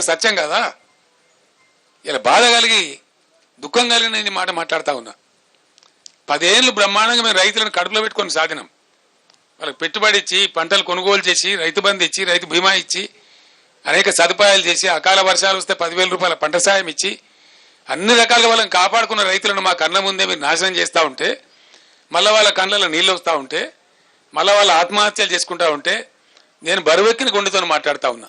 సత్యం కదా? ఇలా బాధ కలిగి దుఃఖం కలిగిన నేను మాట మాట్లాడుతా ఉన్నా. పదేళ్ళు బ్రహ్మాండంగా మేము రైతులను కడుపులో పెట్టుకొని సాగినాం వాళ్ళకి పెట్టుబడి ఇచ్చి పంటలు కొనుగోలు చేసి రైతు బంధు ఇచ్చి రైతు బీమా ఇచ్చి అనేక సదుపాయాలు చేసి అకాల వర్షాలు వస్తే పదివేల రూపాయల పంట సాయం ఇచ్చి అన్ని రకాలుగా వాళ్ళని కాపాడుకున్న రైతులను మా కళ్ళ ముందే మీరు నాశనం చేస్తూ ఉంటే మళ్ళీ వాళ్ళ కళ్ళలో నీళ్ళు వస్తూ ఉంటే మళ్ళీ వాళ్ళ ఆత్మహత్యలు చేసుకుంటా ఉంటే నేను బరువెక్కిన గుండెతో మాట్లాడుతా ఉన్నా.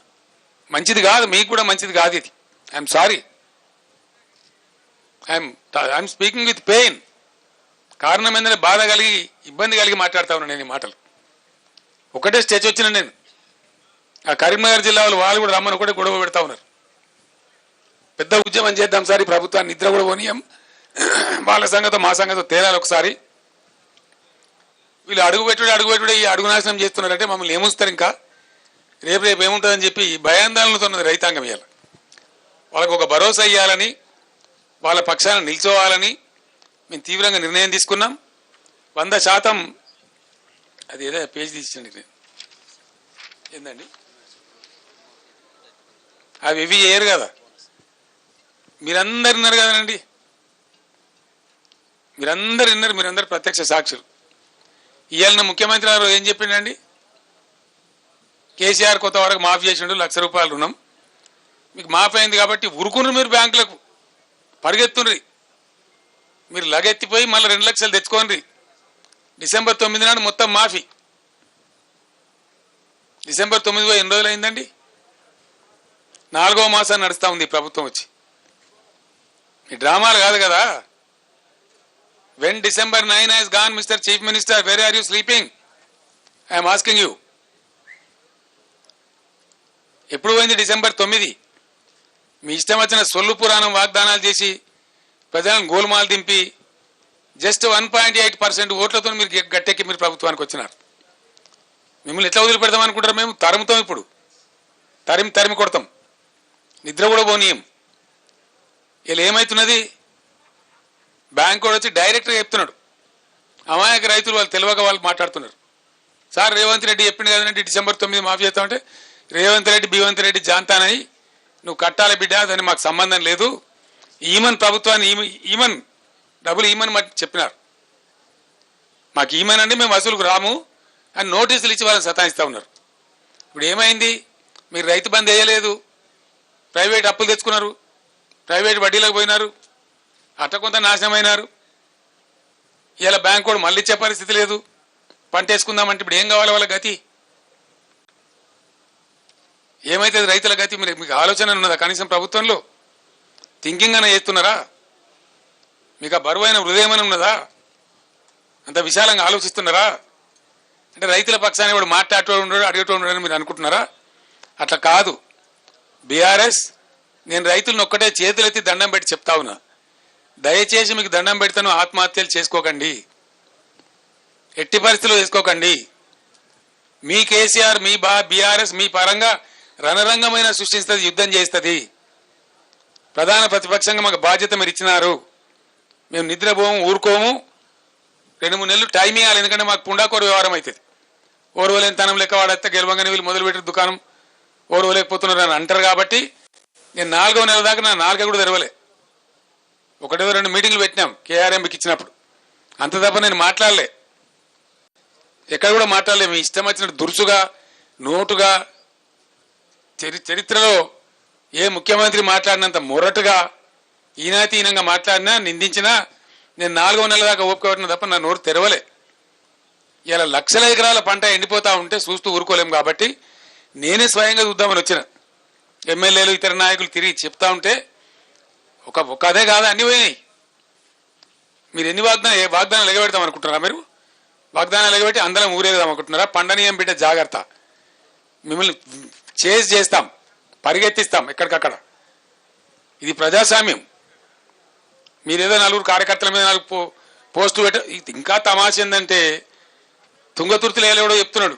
మంచిది కాదు మీకు కూడా మంచిది కాదు ఇది. I'm sorry I'm I'm speaking with pain కారణం ఏంటంటే బాధ కలిగి ఇబ్బంది కలిగి మాట్లాడుతా ఉన్నాను నేను ఈ మాటలు. ఒకటే స్టేజ్ వచ్చిన నేను. ఆ కరీంనగర్ జిల్లా వాళ్ళు వాళ్ళు కూడా రమ్మని ఒకటే గొడవ పెడతా ఉన్నారు. పెద్ద ఉద్యమం చేద్దాం సార్ ఈ ప్రభుత్వాన్ని నిద్ర కూడా పోనీయం. వాళ్ళ సంగతో మా సంగతో తేలాలి ఒకసారి. వీళ్ళు అడుగు పెట్టుడు అడుగు పెట్టుడు ఈ అడుగు నాశనం చేస్తున్నారంటే మమ్మల్ని ఏముస్తారు ఇంకా? రేపు రేపు ఏముంటుందని చెప్పి భయాందోళనతో ఉన్నది రైతాంగం ఇవ్వాలి వాళ్ళకు ఒక భరోసా ఇవ్వాలని వాళ్ళ పక్షాన నిల్చోవాలని మేము తీవ్రంగా నిర్ణయం తీసుకున్నాం. వంద శాతం అది ఏదో పేజ్ తీసిండి నేను ఏందండి? అవి ఇవి చేయరు కదా. మీరందరు విన్నారు కదండి. మీరందరు విన్నారు మీరందరు ప్రత్యక్ష సాక్షులు. ఇవాళ ముఖ్యమంత్రి గారు ఏం చెప్పిండండి? కేసీఆర్ కొత్త వరకు మాఫీ చేసిండు లక్ష రూపాయలు రుణం. మీకు మాఫీ అయింది కాబట్టి ఉరుకున్నారు మీరు బ్యాంకులకు పరిగెత్తుండ్రి మీరు లగెత్తిపోయి మళ్ళీ రెండు లక్షలు తెచ్చుకోండి. డిసెంబర్ తొమ్మిది నాడు మొత్తం మాఫీ. డిసెంబర్ తొమ్మిది పోయి ఎన్ని రోజులు అయిందండి? నాలుగవ మాసం నడుస్తూ ఉంది ప్రభుత్వం వచ్చి. ఈ డ్రామాలు కాదు కదా? When December nine has gone mister chief minister very are you sleeping I'm asking you ఎప్పుడు పోయింది డిసెంబర్ తొమ్మిది? మీ ఇష్టం వచ్చిన సొల్లు పురాణం వాగ్దానాలు చేసి ప్రజలను గోల్మాల్ దింపి just one point eight percent ఓట్లతో మీరు గట్టెక్కి మీరు ప్రభుత్వానికి వచ్చినారు. మిమ్మల్ని ఎట్లా వదిలిపెడతాం అనుకుంటారు మేము? తరుముతాం ఇప్పుడు. తరిమి తరిమి కొడతాం. నిద్ర కూడా పోనీయం. వీళ్ళు ఏమవుతున్నది బ్యాంక్ కూడా వచ్చి డైరెక్ట్గా చెప్తున్నాడు. అమాయక రైతులు వాళ్ళు తెలియక వాళ్ళు మాట్లాడుతున్నారు. సార్ రేవంత్ రెడ్డి చెప్పింది కదండి డిసెంబర్ తొమ్మిది మాఫీ చేస్తామంటే రేవంత్ రెడ్డి బీవంత్ రెడ్డి జాంతానని నువ్వు కట్టాలి బిడ్డ దాన్ని మాకు సంబంధం లేదు. ఈమన్ ప్రభుత్వాన్ని ఈమన్ డబ్బులు ఈమన్ చెప్పినారు. మాకు ఈమన్ అంటే మేము వసూలుకు రాము అని నోటీసులు ఇచ్చి వాళ్ళని సతాయిస్తూ ఉన్నారు. ఇప్పుడు ఏమైంది? మీరు రైతు బంద్ వేయలేదు. ప్రైవేట్ అప్పులు తెచ్చుకున్నారు. ప్రైవేట్ వడ్డీలకు పోయినారు. అట్ట కొంత నాశనమైనారు. ఇలా బ్యాంకు కూడా మళ్ళీ ఇచ్చే పరిస్థితి లేదు. పంట వేసుకుందామంటే ఇప్పుడు ఏం కావాలి వాళ్ళ గతి? ఏమైతుంది రైతుల గతి మీరు మీకు ఆలోచన ఉన్నదా? కనీసం ప్రభుత్వంలో? థింకింగ్ అన్న చేస్తున్నారా? మీకు ఆ బరువైన హృదయం ఉన్నదా? అంత విశాలంగా ఆలోచిస్తున్నారా? అంటే రైతుల పక్షాన్ని వాడు మాట్లాడేటోడు ఉండడు అడిగేటోడు ఉండడు మీరు అనుకుంటున్నారా? అట్లా కాదు. బీఆర్ఎస్ నేను రైతులను ఒక్కటే చేతులెత్తి దండం పెట్టి చెప్తా ఉన్నా. దయచేసి మీకు దండం పెడతాను ఆత్మహత్యలు చేసుకోకండి. ఎట్టి పరిస్థితులు చేసుకోకండి. మీ కేసీఆర్ మీ బా బీఆర్ఎస్ మీ పరంగా రణరంగమైన సృష్టిస్తుంది యుద్ధం చేస్తుంది ప్రధాన ప్రతిపక్షంగా మాకు బాధ్యత మీరు ఇచ్చినారు. మేము నిద్రపోము ఊరుకోము. రెండు మూడు నెలలు టైం ఇవ్వాలి ఎందుకంటే మాకు పుండాకోరు వ్యవహారం అవుతుంది ఓర్వలేని తనం లెక్క వాడైతే గెలవంగానే వీళ్ళు మొదలు పెట్టిన దుకాణం. ఓర్వలేకపోతున్నారు అని అంటారు కాబట్టి నేను నాలుగో నెల దాకా నా నాలుగే కూడా తెరవలే. ఒకటో రెండు మీటింగ్లు పెట్టినాం కేఆర్ఎంకి ఇచ్చినప్పుడు. అంత తప్ప నేను మాట్లాడలే. ఎక్కడ కూడా మాట్లాడలే. మీ ఇష్టం వచ్చినట్టు దురుసుగా నోటుగా చరి చరిత్రలో ఏ ముఖ్యమంత్రి మాట్లాడినంత మొరటుగా ఈనాతీనంగా మాట్లాడినా నిందించినా నేను నాలుగో నెలల దాకా ఓపుకోవడం తప్ప నా నోరు తెరవలే. ఇలా లక్షల ఎకరాల పంట ఎండిపోతా ఉంటే చూస్తూ ఊరుకోలేము కాబట్టి నేనే స్వయంగా చూద్దామని వచ్చిన. ఎమ్మెల్యేలు ఇతర నాయకులు తిరిగి చెప్తా ఉంటే ఒక ఒక అదే కాదు? అన్ని పోయినాయి. మీరు ఎన్ని వాగ్దానం ఏ వాగ్దానాలు ఎగబెడతాం అనుకుంటున్నారా మీరు? వాగ్దానాలు ఎగబెట్టి అందరం ఊరేదాం అనుకుంటున్నారా? పండనీయం బిడ్డ జాగ్రత్త. మిమ్మల్ని చేసి చేస్తాం పరిగెత్తిస్తాం ఎక్కడికక్కడ. ఇది ప్రజాస్వామ్యం. మీరేదో నలుగురు కార్యకర్తల మీద నాలుగు పో పోస్టు పెట్ట ఇంకా తమాష ఏంటంటే తుంగతుర్తిలో ఎవడో చెప్తున్నాడు.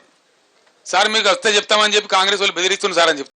సార్ మీకు వస్తే చెప్తామని చెప్పి కాంగ్రెస్ వాళ్ళు బెదిరిస్తున్నారు సార్ అని చెప్తున్నారు